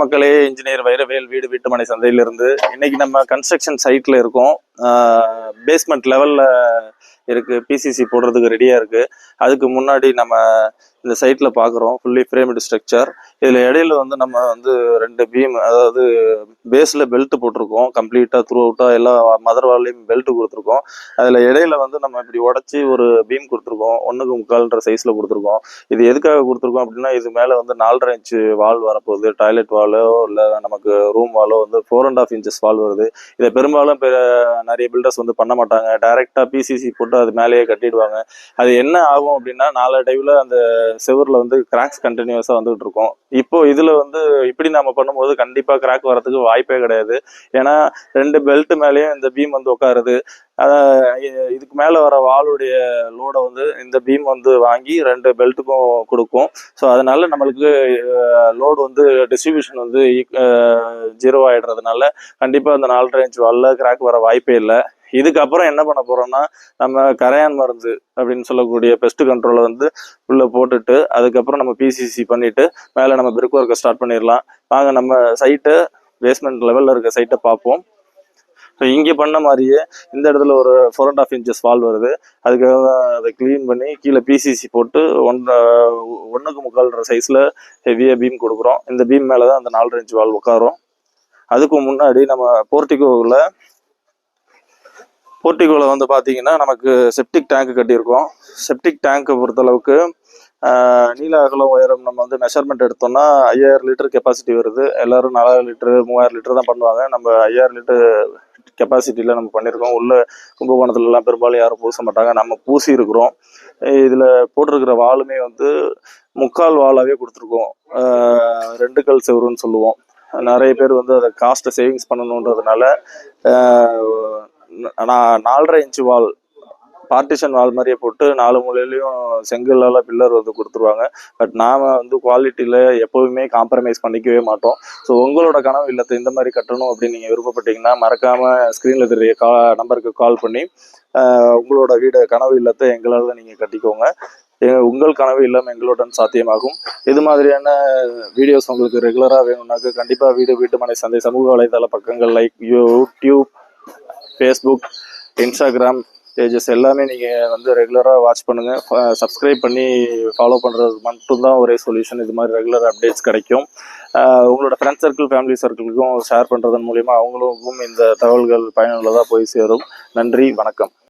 மக்களே இன்ஜினியர் வைரவேல் வீடு வீட்டுமனை சந்தையிலிருந்து இன்னைக்கு நம்ம கன்ஸ்ட்ரக்ஷன் சைட்ல இருக்கோம். பேஸ்மெண்ட் லெவலில் இருக்கு. பிசிசி போடுறதுக்கு ரெடியாக இருக்கு. அதுக்கு முன்னாடி நம்ம இந்த சைட்டில் பார்க்குறோம் ஃபுல்லி ஃப்ரேம்டு ஸ்ட்ரக்சர் இதில் இடையில வந்து நம்ம வந்து ரெண்டு பீம் அதாவது பேஸில் பெல்ட் போட்டிருக்கோம். கம்ப்ளீட்டாக த்ரூ அவுட்டாக எல்லா மதர் வால்லையும் பெல்ட் கொடுத்துருக்கோம். அதில் இடையில வந்து நம்ம இப்படி உடைச்சி ஒரு பீம் கொடுத்துருக்கோம். ஒன்றுக்கு முக்கால்ன்ற சைஸில் கொடுத்துருக்கோம். இது எதுக்காக கொடுத்துருக்கோம் அப்படின்னா இது மேலே வந்து நாலரை இன்ச்சு வால் வரப்போகுது. டாய்லெட் வாலோ இல்லை நமக்கு ரூம் வாலோ வந்து four and half inches wall வருது. இதை பெரும்பாலும் பெ- நிறைய பில்டர்ஸ் வந்து பண்ண மாட்டாங்க. டைரெக்டாக பிசிசி போட்டு அது மேலேயே கட்டிடுவாங்க. அது என்ன ஆகும் அப்படின்னா நாளடைவில் அந்த செவரில் வந்து கிராக்ஸ் கண்டினியூஸாக வந்துகிட்டு இருக்கும். இப்போ இதில் வந்து இப்படி நம்ம பண்ணும்போது கண்டிப்பாக கிராக் வரதுக்கு வாய்ப்பே கிடையாது. ஏன்னா ரெண்டு பெல்ட் மேலேயும் இந்த பீம் வந்து உட்காருது. அதை இதுக்கு மேலே வர வாளுடைய லோடை வந்து இந்த பீம் வந்து வாங்கி ரெண்டு பெல்ட்டுக்கும் கொடுக்கும். ஸோ அதனால நம்மளுக்கு லோடு வந்து டிஸ்ட்ரிபியூஷன் வந்து ஜீரோ ஆகிடுறதுனால கண்டிப்பாக அந்த நாலரை இன்ச் வாலில் கிராக் வர வாய்ப்பே இல்லை. இதுக்கப்புறம் என்ன பண்ண போறோம்னா நம்ம கரையான் மருந்து அப்படின்னு சொல்லக்கூடிய பெஸ்ட் கண்ட்ரோலை வந்து உள்ள போட்டுட்டு அதுக்கப்புறம் நம்ம பிசிசி பண்ணிட்டு மேலே நம்ம பிரிக் ஒர்க்கை ஸ்டார்ட் பண்ணிடலாம். வாங்க நம்ம சைட்டை பேஸ்மெண்ட் லெவலில் இருக்க சைட்டை பார்ப்போம். ஸோ இங்கே பண்ண மாதிரியே இந்த இடத்துல ஒரு four and half inches wall வருது. அதுக்காக தான் அதை க்ளீன் பண்ணி கீழே பிசிசி போட்டு ஒன் uh, ஒன்றுக்கு முக்கால்ற சைஸில் ஹெவியாக பீம் கொடுக்குறோம். இந்த பீம் மேலே தான் அந்த நாலரை இன்ச் வால் உட்காரும் அதுக்கு முன்னாடி நம்ம போர்ட்டிகோவில் போர்ட்டிகோவில் வந்து பார்த்தீங்கன்னா நமக்கு செப்டிக் டேங்க் கட்டியிருக்கோம். செப்டிக் டேங்க்கை பொறுத்தளவுக்கு uh, நீல அகலம் உயரம் நம்ம வந்து மெஷர்மெண்ட் எடுத்தோம்னா ஐயாயிரம் லிட்டர் கெப்பாசிட்டி வருது. எல்லாரும் நாலாயிரம் லிட்டரு மூவாயிரம் லிட்டர் தான் பண்ணுவாங்க. நம்ம ஐயாயிரம் லிட்டர் கெப்பாசிட்டியில் நம்ம பண்ணியிருக்கோம் உள்ள கும்பகோணத்துலலாம் பெரும்பாலும் யாரும் பூச மாட்டாங்க. நம்ம பூசி இருக்கிறோம். இதில் போட்டிருக்கிற வாளுமே வந்து முக்கால் வாளாகவே கொடுத்துருக்கோம். ரெண்டு கல் செவருன்னு சொல்லுவோம். நிறைய பேர் வந்து அதை காஸ்ட்டை சேவிங்ஸ் பண்ணணுன்றதுனால நான் நாலரை இன்ச்சு வால் பார்ட்டிஷன் வால் மாதிரியே போட்டு நாலு மூலையிலையும் செங்கல்லால பில்லர் வந்து கொடுத்துருவாங்க. பட் நாம் வந்து குவாலிட்டியில் எப்போவுமே காம்ப்ரமைஸ் பண்ணிக்கவே மாட்டோம். ஸோ உங்களோட கனவு இல்லத்தை இந்த மாதிரி கட்டணும் அப்படின்னு நீங்கள் விருப்பப்பட்டீங்கன்னா மறக்காமல் ஸ்க்ரீனில் தெரிய கா நம்பருக்கு கால் பண்ணி உங்களோட வீடு கனவு இல்லத்தை எங்களால் நீங்கள் கட்டிக்கோங்க. உங்கள் கனவு இல்லம் எங்களுடன் சாத்தியமாகும். இது மாதிரியான வீடியோஸ் உங்களுக்கு ரெகுலராக வேணும்னாக்க கண்டிப்பாக வீடு வீட்டுமனை சந்தை சமூக வலைதள பக்கங்கள் like YouTube Facebook Instagram pages எல்லாமே நீங்கள் வந்து ரெகுலராக வாட்ச் பண்ணுங்கள் சப்ஸ்கிரைப் பண்ணி ஃபாலோ பண்ணுறது மட்டும்தான் ஒரே சொல்யூஷன் இது மாதிரி ரெகுலர் அப்டேட்ஸ் கிடைக்கும். உங்களோட ஃப்ரெண்ட்ஸ் சர்க்கிள் ஃபேமிலி சர்க்கிளுக்கும் ஷேர் பண்ணுறதன் மூலிமா அவங்களுக்கும் இந்த தகவல்கள் பயனுள்ளதாக போய் சேரும். நன்றி வணக்கம்.